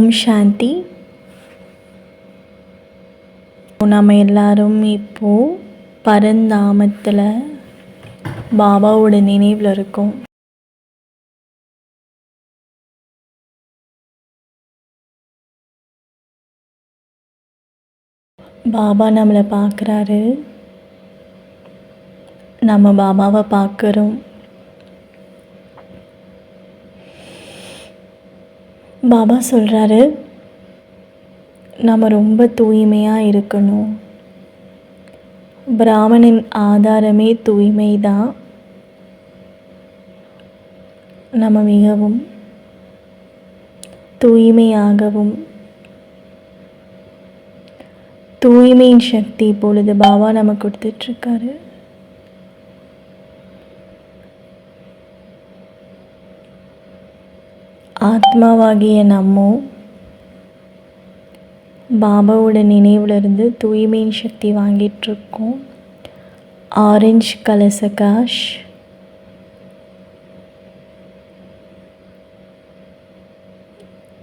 ஓம் சாந்தி. நம்ம எல்லாரும் இப்போது பரந்தாமத்தில் பாபாவோட நினைவில் இருக்கோம். பாபா நம்மளை பார்க்குறாரு நம்ம பாபாவை பார்க்குறோம் பாபா சொல்கிறாரு நம்ம ரொம்ப தூய்மையாக இருக்கணும். பிராமணின் ஆதாரமே தூய்மை தான் நம்ம மிகவும் தூய்மையாகவும் தூய்மையின் சக்தி இப்பொழுது பாபா நம்ம கொடுத்துட்ருக்காரு ஆத்மாவாகிய நம்மோ பாபாவோட நினைவுலேருந்து தூய்மையின் சக்தி வாங்கிட்டுருக்கோம். ஆரஞ்சு கலர் சகாஷ்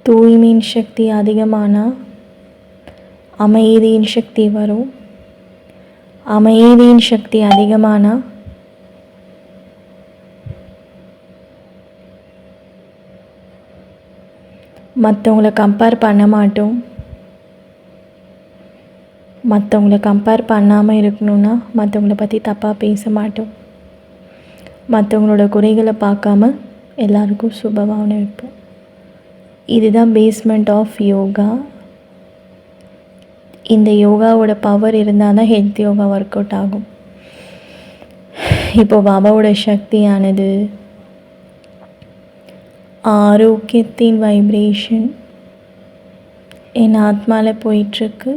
தூய்மையின் சக்தி அதிகமானால் அமைதியின் சக்தி வரும். அமைதியின் சக்தி அதிகமானால் மற்றவங்கள கம்பேர் பண்ண மாட்டோம். மற்றவங்கள கம்பேர் பண்ணாமல் இருக்கணும்னா மற்றவங்கள பற்றி தப்பாக பேச மாட்டோம். மற்றவங்களோட குறைகளை பார்க்காம எல்லாருக்கும் சுபபாவனை வைப்போம். இதுதான் பேஸ்மெண்ட் ஆஃப் யோகா இந்த யோகாவோட பவர் இருந்தால் தான் ஹெல்த் யோகா ஒர்க் அவுட் ஆகும். இப்போ பாபாவோட சக்தியானது ஆரோக்கியத்தின் வைப்ரேஷன் என் ஆத்மாவில் போயிட்டுருக்கு.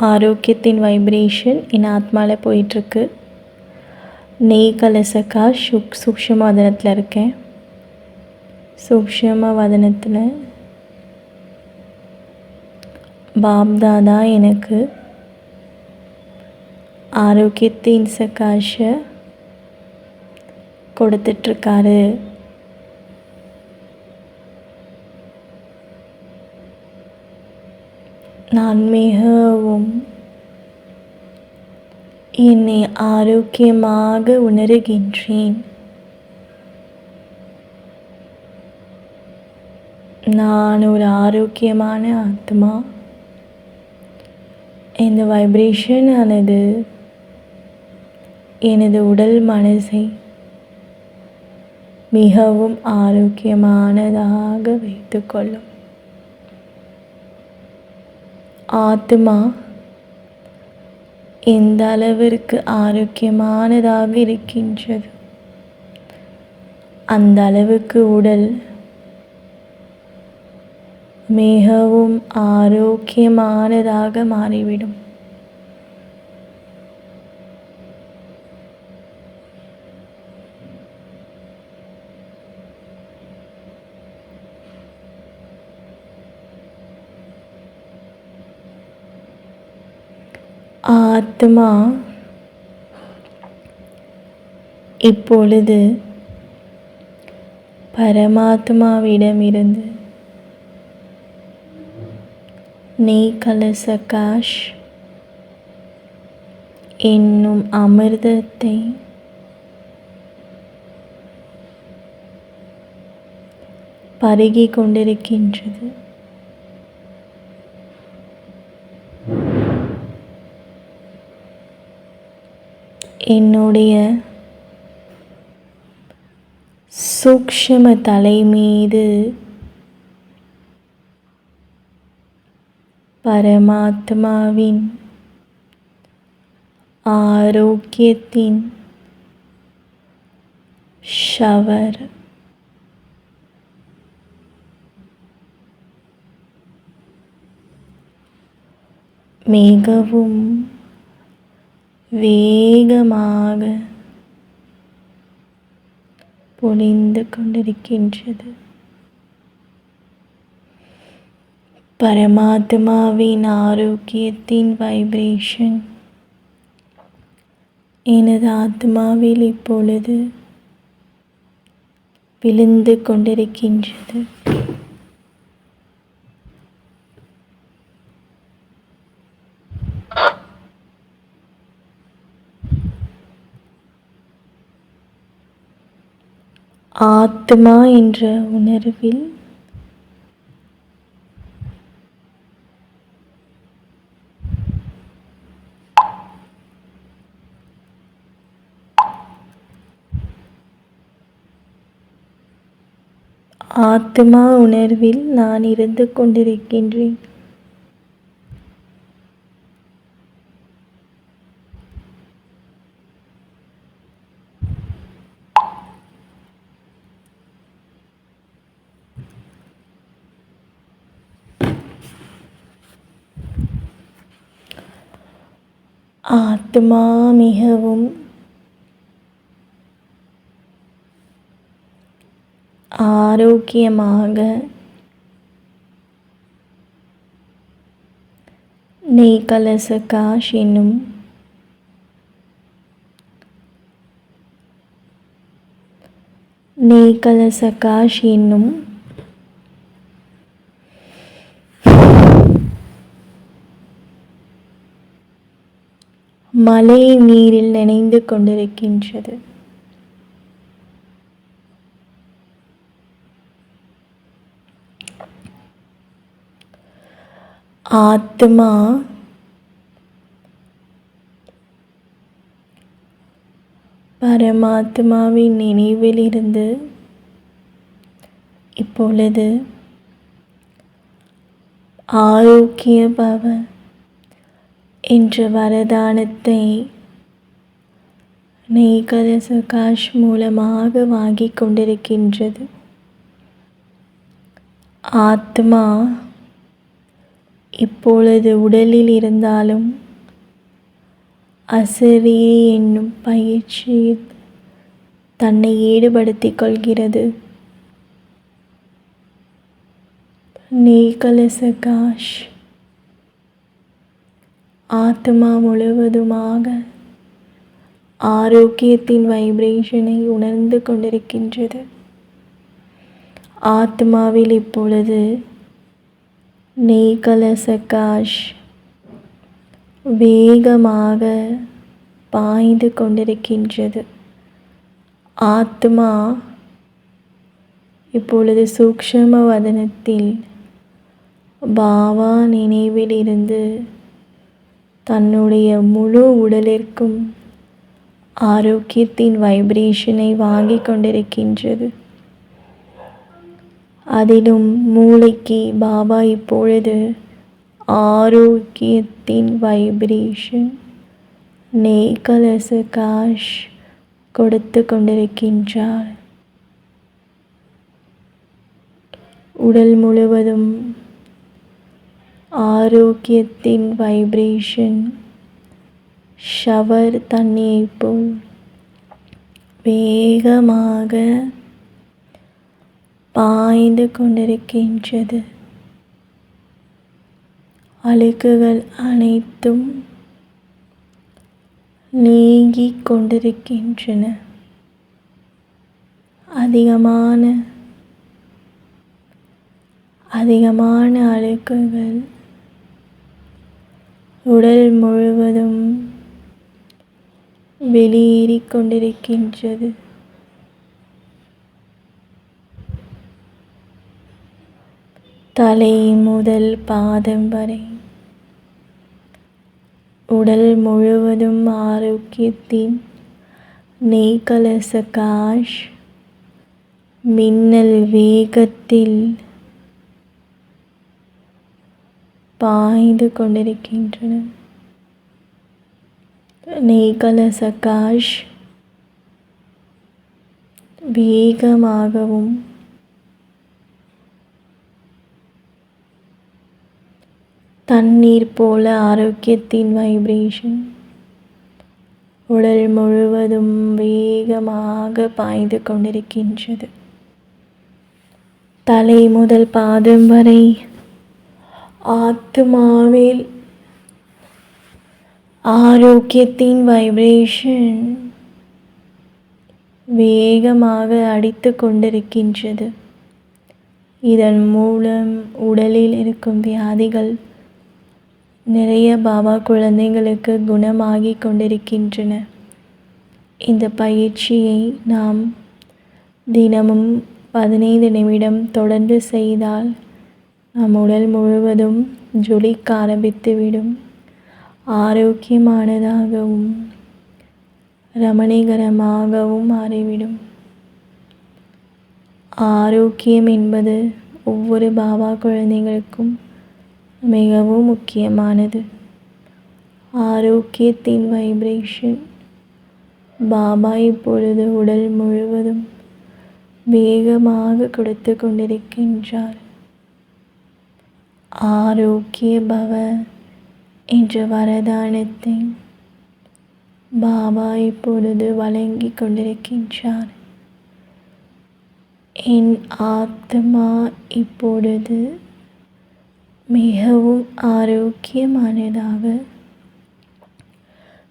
ஆரோக்கியத்தின் வைப்ரேஷன் என் ஆத்மாவில் போயிட்டுருக்கு. நெய் கலசக்கா சுக் சூக்ஷம வதனத்தில் இருக்கேன். சூக்ஷம வதனத்தில் பாப்தாதா எனக்கு. ஆரோக்கியத்தின் சகாஷ கொடுத்துட்ருக்காரு. நான் மிகவும் என்னை ஆரோக்கியமாக உணர்கின்றேன். நான் ஒரு ஆரோக்கியமான ஆத்மா. இந்த வைப்ரேஷன் ஆனது எனது உடல் மனசை மிகவும் ஆரோக்கியமானதாக வைத்துக்கொள்ளும் ஆத்மா எந்த அளவிற்கு ஆரோக்கியமானதாக இருக்கின்றது? அந்த அளவுக்கு உடல் மிகவும் ஆரோக்கியமானதாக மாறிவிடும். மொத்தமாக இப்பொழுது பரமாத்மாவிடமிருந்து நெய் கலசகாஷ் என்னும் அமிர்தத்தை பருகி கொண்டிருக்கின்றது. என்னுடைய சூக்ஷம தலை மீது பரமாத்மாவின் ஆரோக்கியத்தின் ஷவர். மிகவும் வேகமாக பொழிந்து கொண்டிருக்கின்றது. பரமாத்மாவின் ஆரோக்கியத்தின் வைப்ரேஷன் எனது ஆத்மாவில் இப்பொழுது விழுந்து கொண்டிருக்கின்றது. ஆத்மா என்ற உணர்வில் ஆத்மா உணர்வில் நான் இருந்து கொண்டிருக்கின்றேன். ஆத்மா மிகவும் ஆரோக்கியமாக நேகலசகாஷ் என்னும் நேகலசகாஷ் என்னும் மலை நீரில் நினைந்து கொண்டிருக்கின்றது. ஆத்மா பரமாத்மாவின் நினைவிலிருந்து இப்பொழுது ஆரோக்கிய பவன் என்ற வரதானத்தை? நேகல சுகாஷ் மூலமாக வாங்கி கொண்டிருக்கின்றது. ஆத்மா இப்பொழுது உடலில் இருந்தாலும் அசரி என்னும் பயிற்சியில் தன்னை ஈடுபடுத்திக் கொள்கிறது. நேகலசகாஷ் ஆத்மா முழுவதுமாக ஆரோக்கியத்தின் வைப்ரேஷனை உணர்ந்து கொண்டிருக்கின்றது. ஆத்மாவில் இப்பொழுது நேகலசகாஷ் வேகமாக பாய்ந்து கொண்டிருக்கின்றது. ஆத்மா இப்பொழுது சூக்ஷம வதனத்தில் பாவா நினைவிலிருந்து தன்னுடைய முழு உடலிற்கும் ஆரோக்கியத்தின் வைப்ரேஷனை வாங்கிக் கொண்டிருக்கின்றது. அதிலும் மூளைக்கு பாபா இப்பொழுது ஆரோக்கியத்தின் வைப்ரேஷன் நேகலச காஷ் கொடுத்து கொண்டிருக்கின்றார். உடல் முழுவதும் ஆரோக்கியத்தின் வைப்ரேஷன் ஷவர் தண்ணியை போல் வேகமாக பாய்ந்து கொண்டிருக்கின்றது. அழுக்குகள் அனைத்தும் நீங்கிக் கொண்டிருக்கின்றன. அதிகமான அதிகமான அழுக்குகள் உடல் முழுவதும் வெளியேறிக் கொண்டிருக்கின்றது. தலை முதல் பாதம் வரை உடல் முழுவதும் ஆரோக்கியத்தின் நெய்கலச காஷ் மின்னல் வேகத்தில் பாய்ந்து கொண்டிருக்கின்றன. நேகலச காஷ் வேகமாகவும் தண்ணீர் போல ஆரோக்கியத்தின் வைப்ரேஷன் உடல் முழுவதும் வேகமாக பாய்ந்து கொண்டிருக்கின்றது. தலை முதல் பாதம் வரை ஆத்மாவில் ஆரோக்கியத்தின் வைப்ரேஷன் வேகமாக அடித்து கொண்டிருக்கின்றது. இதன் மூலம் உடலில் இருக்கும் வியாதிகள் நிறைய பாபா குழந்தைங்களுக்கு குணமாகி கொண்டிருக்கின்றன. இந்த பயிற்சியை நாம் தினமும் பதினைந்து நிமிடம் தொடர்ந்து செய்தால் நம் உடல் முழுவதும் ஜொலிக்க ஆரம்பித்துவிடும். ஆரோக்கியமானதாகவும் ரமணீகரமாகவும் மாறிவிடும். ஆரோக்கியம் என்பது ஒவ்வொரு பாபா குழந்தைகளுக்கும் மிகவும் முக்கியமானது. ஆரோக்கியத்தின் வைப்ரேஷன் பாபா இப்பொழுது உடல் முழுவதும் வேகமாக கொடுத்து கொண்டிருக்கின்றார். ஆரோக்கிய பவ என்ற வரதானத்தை பாபா இப்பொழுது வழங்கி கொண்டிருக்கின்றார் என் ஆத்மா இப்பொழுது மிகவும் ஆரோக்கியமானதாக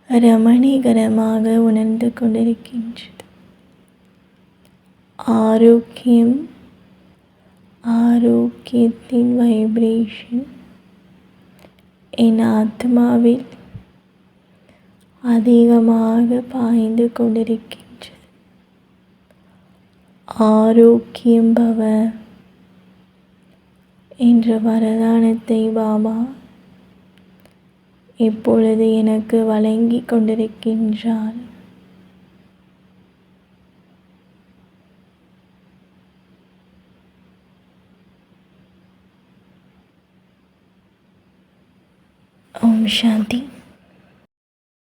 ரமணீகரமாக உணர்ந்து கொண்டிருக்கின்றது ஆரோக்கியம் ஆரோக்கியத்தின் வைப்ரேஷன் என் ஆத்மாவில் அதிகமாக பாய்ந்து கொண்டிருக்கின்றது. ஆரோக்கியம் பவ என்ற வரதானத்தை பாபா இப்பொழுது எனக்கு வழங்கி கொண்டிருக்கின்றார். ஓம் சாந்தி